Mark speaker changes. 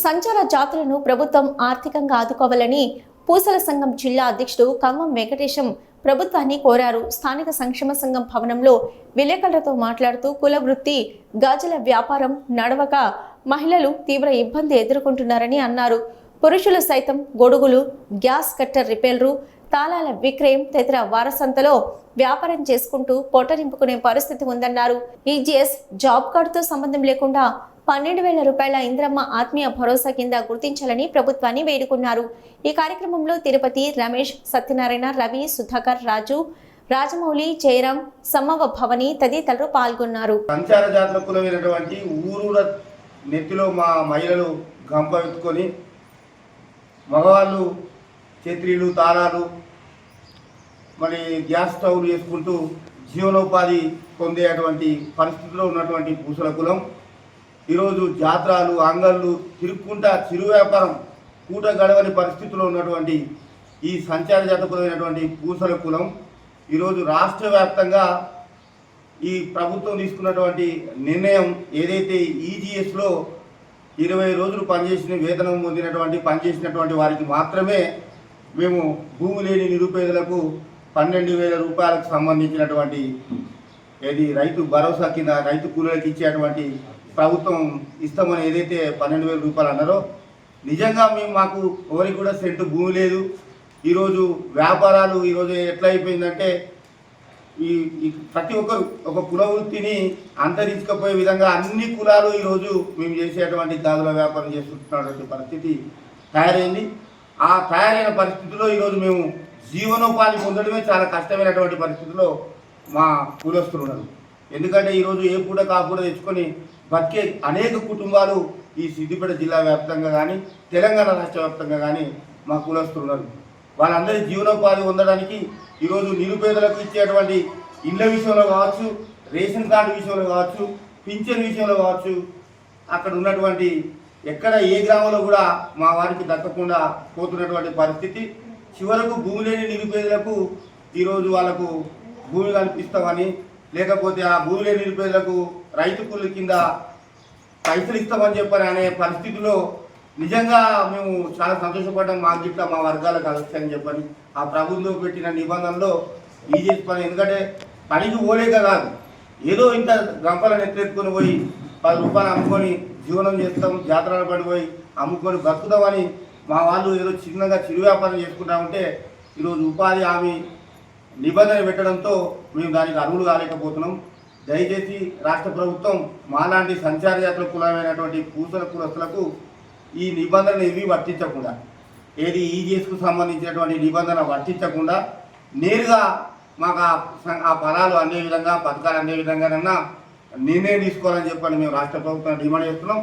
Speaker 1: సంచార జాతులను ప్రభుత్వం ఆర్థికంగా ఆదుకోవాలని పూసల సంఘం జిల్లా అధ్యక్షుడు కంగం వెంకటేశం ప్రభుత్వాన్ని కోరారు. స్థానిక సంక్షేమ సంఘం భవనంలో విలేకరులతో మాట్లాడుతూ కుల వృత్తి గాజుల వ్యాపారం నడవక మహిళలు తీవ్ర ఇబ్బంది ఎదుర్కొంటున్నారని అన్నారు. పురుషులు సైతం గొడుగులు గ్యాస్ కట్టర్ రిపేర్లు తాళాల విక్రయం తదితర వారసంతలో వ్యాపారం చేసుకుంటూ పొట్ట నింపుకునే పరిస్థితి ఉందన్నారు. ఈజీఎస్ జాబ్ కార్డుతో సంబంధం లేకుండా పన్నెండు వేల రూపాయల ఇంద్రమ్మ ఆత్మీయ భరోసా కింద గుర్తించాలని ప్రభుత్వాన్ని వేడుకున్నారు. ఈ కార్యక్రమంలో తిరుపతి రమేష్ సత్యనారాయణ రవి సుధాకర్ రాజు రాజమౌళి జయరాం సమ్మవ భవని తదితరులు పాల్గొన్నారు.
Speaker 2: సంచార జాతుల కులమైనటువంటి ఊరూర నెత్తిలో మా మహిళలు గంప ఎత్తుకొని మగవాళ్ళు ఛత్రీలు తాళాలు మరి గ్యాస్ స్టవ్లు వేసుకుంటూ జీవనోపాధి పొందేటువంటి పరిస్థితిలో ఉన్నటువంటి పూసల కులం. ఈరోజు జాతరాలు అంగళ్ళు తిరుక్కుంటా చిరు వ్యాపారం కూట గడవని పరిస్థితిలో ఉన్నటువంటి ఈ సంచార జాతకులైనటువంటి పూసల కులం ఈరోజు రాష్ట్ర వ్యాప్తంగా ఈ ప్రభుత్వం తీసుకున్నటువంటి నిర్ణయం ఏదైతే ఈజీఎస్లో ఇరవై రోజులు పనిచేసిన వేతనం పొందినటువంటి పనిచేసినటువంటి వారికి మాత్రమే మేము భూమి లేని నిరుపేదలకు పన్నెండు వేల రూపాయలకు సంబంధించినటువంటి ఏది రైతు భరోసా కింద రైతు కూలీలకు ఇచ్చేటువంటి ప్రభుత్వం ఇస్తామని ఏదైతే పన్నెండు వేల రూపాయలు అన్నారో నిజంగా మేము మాకు ఎవరికి కూడా సెంటు భూమి లేదు. ఈరోజు వ్యాపారాలు ఈరోజు ఎట్లా అయిపోయిందంటే ఈ ప్రతి ఒక్కరు ఒక కులవృత్తిని అంతరించకపోయే విధంగా అన్ని కులాలు ఈరోజు మేము చేసేటువంటి గాజుల వ్యాపారం చేస్తున్నటువంటి పరిస్థితి తయారైంది. ఆ తయారైన పరిస్థితిలో ఈరోజు మేము జీవనోపాధి పొందడమే చాలా కష్టమైనటువంటి పరిస్థితిలో మా కులస్తులు ఉన్నారు. ఎందుకంటే ఈరోజు ఏ పూట కాపూట తెచ్చుకొని బతికే అనేక కుటుంబాలు ఈ సిద్దిపేట జిల్లా వ్యాప్తంగా కానీ తెలంగాణ రాష్ట్ర వ్యాప్తంగా కానీ మా కులస్తులు ఉన్నారు వాళ్ళందరి జీవనోపాధి పొందడానికి ఈరోజు నిరుపేదలకు ఇచ్చేటువంటి ఇళ్ళ విషయంలో కావచ్చు రేషన్ కార్డు విషయంలో కావచ్చు పింఛన్ విషయంలో కావచ్చు అక్కడ ఉన్నటువంటి ఎక్కడ ఏ గ్రామంలో కూడా మా వారికి దక్కకుండా పోతున్నటువంటి పరిస్థితి. చివరకు భూమి లేని నిరుపేదలకు ఈరోజు వాళ్ళకు భూమి కల్పిస్తామని లేకపోతే ఆ భూమి లేని నిరుపేదలకు రైతు కూలి కింద పైసలు ఇస్తామని చెప్పారు అనే పరిస్థితిలో నిజంగా మేము చాలా సంతోషపడ్డాం. మాకు గిట్ల మా వర్గాలకు కలుస్తాయని చెప్పని ఆ ప్రభుత్వం పెట్టిన నిబంధనలో బీజేపీ పని ఎందుకంటే పనికి పోలేక కాదు. ఏదో ఇంత గంపలను ఎత్తెత్తుకొని పోయి పది రూపాయలు అమ్ముకొని జీవనం చేస్తాం జాతరలు పడిపోయి అమ్ముకొని బతుకుతామని మా వాళ్ళు ఏదో చిన్నగా చిరు వ్యాపారం చేసుకుంటా ఉంటే ఈరోజు ఉపాధి హామీ నిబంధన పెట్టడంతో మేము దానికి అర్హులు కాలేకపోతున్నాం. దయచేసి రాష్ట్ర ప్రభుత్వం మాలాంటి సంచార జాతుల కులమైనటువంటి పూసల కులస్తులకు ఈ నిబంధనలు ఏవి వర్తించకుండా ఏది ఈజీఎస్కు సంబంధించినటువంటి నిబంధన వర్తించకుండా నేరుగా మాకు ఆ ఫలాలు అందే విధంగా పథకాలు అందే విధంగానన్నా నిర్ణయం తీసుకోవాలని చెప్పని మేము రాష్ట్ర ప్రభుత్వం డిమాండ్ చేస్తున్నాం.